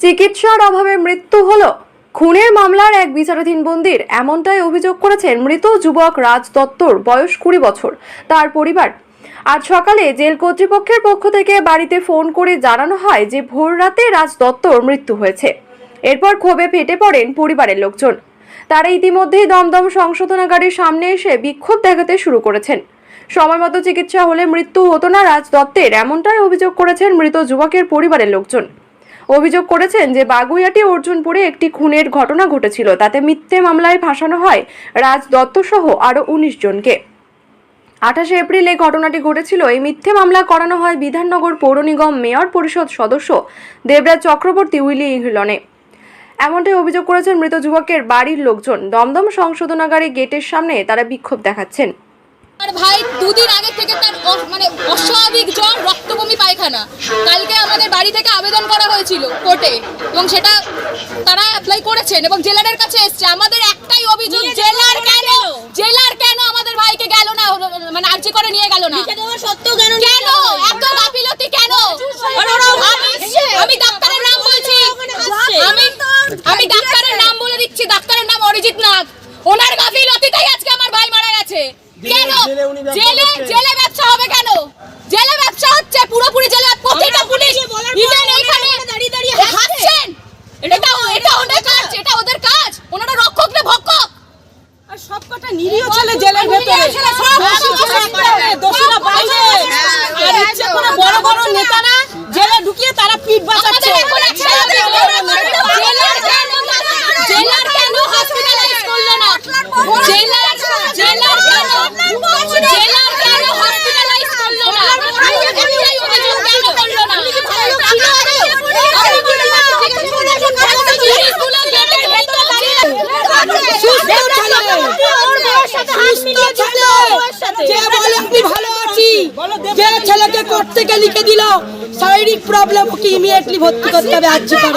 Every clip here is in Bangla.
চিকিৎসার অভাবে মৃত্যু হলো। খুনের মামলার এক বিচারাধীন বন্দির এমনটাই অভিযোগ করেছেন মৃত যুবক রাজ দত্তর, বয়স কুড়ি বছর, তার পরিবার। আজ সকালে জেল কর্তৃপক্ষের পক্ষ থেকে বাড়িতে ফোন করে জানানো হয় যে ভোর রাতে রাজ দত্তর মৃত্যু হয়েছে। এরপর ক্ষোভে ফেটে পড়েন পরিবারের লোকজন। তারা ইতিমধ্যেই দমদম সংশোধনাগারের সামনে এসে বিক্ষোভ দেখাতে শুরু করেছেন। সময়মতো চিকিৎসা হলে মৃত্যু হতো না রাজ দত্তের, এমনটাই অভিযোগ করেছেন মৃত যুবকের পরিবারের লোকজন। অভিযোগ করেছেন যে বাগুইয়াটি অর্জুনপুরে একটি খুনের ঘটনা ঘটেছিল। তাতে মিথ্যে মামলায় ফাঁসানো হয় রাজ দত্ত সহ আরও উনিশ জনকে। আঠাশে এপ্রিল এই ঘটনাটি ঘটেছিল। এই মিথ্যে মামলা করানো হয় বিধাননগর পৌর নিগম মেয়র পরিষদ সদস্য দেবরাজ চক্রবর্তী উইলি ইংলনে। এমনটাই অভিযোগ করেছেন মৃত যুবকের বাড়ির লোকজন। দমদম সংশোধনাগারে গেটের সামনে তারা বিক্ষোভ দেখাচ্ছেন। আর ভাই দুদিন আগে থেকে তার মানে অস্বাভাবিক জ্বর রক্তবমি পায়খানা। কালকে আমাদের বাড়ি থেকে আবেদন করা হয়েছিল কোর্টে এবং সেটা তারা অ্যাপ্লাই করেছেন এবং জেলারের কাছে এসছে। আমাদের একটাই অভিযোগ জেলার কেন জেলার কেন আমাদের ভাইকে গেল না মানে আর্জি করে নিয়ে গেল না? সত্য কেন এত গাফিলতি কেন? আমি- ডাক্তারের নাম বলছি। আমি আমি ডাক্তারের নাম বলে দিচ্ছি ডাক্তারের নাম অরিজিৎ নাথ। ওনার গাফিলতিতেই আজকে আমার ভাই মারা গেছে। কেন জেলে জেলে ব্যবসা হবে কেন? জেলে ব্যবসা হচ্ছে পুরোপুরি জেলে প্রতিটা পুলিশ ইভেন এইখানে দাঁড়িয়ে দাঁড়িয়ে হাসছেন। এটা এটা ওদের কাজ। এটা ওদের কাজ। ওনারা রক্ষক না ভক্ষক। আর জেলের ভেতরে। নিরীহ ছেলে সব সব জেলের ভেতরে, দোষীরা বাইরে আর ইচ্ছে করে বড় বড় নেতারা জেলে ঢুকিয়ে তারা পিঠ বাঁচাচ্ছে। জেলার কেন হসপিটালাইজ করল না? জেলার কেন জেলার কেন হসপিটালাইজ করল না একটাই অভিযোগ কেন করল না পুলিশগুলো গেটের ভেতর সুস্থ ছেলে। সুস্থ ছেলে। যে বলে আমি ভালো আছি যে ছেলেকে কোর্ট থেকে লিখে দিল শারীরিক প্রবলেম ওকে ইমিডিয়েটলি ভর্তি করতে হবে আজ কেন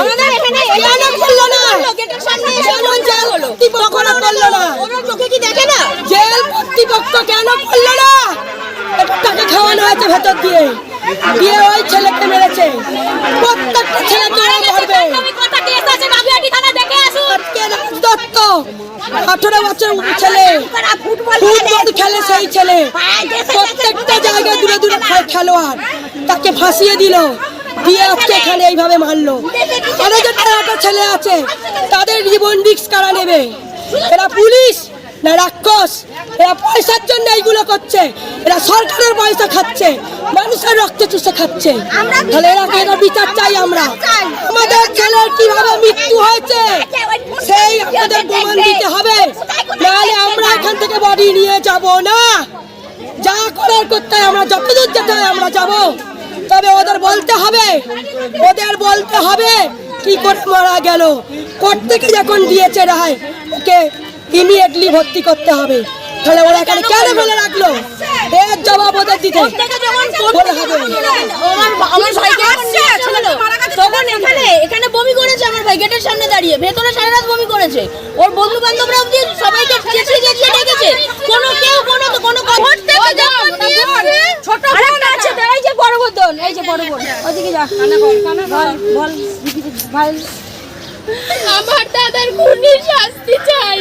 করল না? কর্তৃপক্ষ করল না? জেল কর্তৃপক্ষ কেন করল না? তাকে খাওয়ানো হয়েছে ভেতর দিয়ে। দিয়ে ওই ছেলেকে মেরেছে। প্রত্যেকটা ছেলেকে মারবে কথা কেস আছে বাবুয়াটি থানা দেখে আসুন আজকে রাজ দত্ত আঠারো বছর ছেলে। ফুটবল খেলে সেই ছেলে। প্রত্যেকটা জায়গায় দূরে দূরে খেলোয়াড়। তাকে ফাঁসিয়ে দিল। দিয়ে এইভাবে মারলো। ছেলে আছে, তাদের জীবন রিক্স কারা নেবে? এরা পুলিশ। না রাক্ষস! এরা পয়সার জন্য এইগুলো করছে। এরা সরকারের পয়সা খাচ্ছে। মানুষের রক্ত চুষে খাচ্ছে। তাহলে এরা কেন বিচার চাই আমরা আমাদের ছেলের কীভাবে মৃত্যু হয়েছে? সেই আমাদের প্রমাণ দিতে হবে। নাহলে আমরা এখান থেকে বডি নিয়ে যাব না। যা করার করতে আমরা যতদূর যেতে হয় আমরা যাব। তবে ওদের বলতে হবে। ওদের বলতে হবে কি করে মারা গেল? কোর্ট থেকে যখন দিয়েছে রায়? ওকে ইমিডিয়েটলি ভর্তি করতে হবে। তাহলে ওরা এখানে কেন ফেলে রাখল? এর জবাব ওদের দিতে। বলে হবে। আমার ভাইকে তখন এখানে এখানে বমি করেছে আমার ভাই গেটের সামনে দাঁড়িয়ে। ভেতরে সারা রাত বমি করেছে। ওর বন্ধু বান্ধবরা অবধি সবাইকে চেঁচিয়ে চেঁচিয়ে ডেকেছে কোনো কেউ কোনো কোনো ছোট এই যে বড় বোন এই যে বড় বোন। ওদিকে যা। কানা বল কানা বল। বল ভাই আমার দাদার খুনের শাস্তি চাই।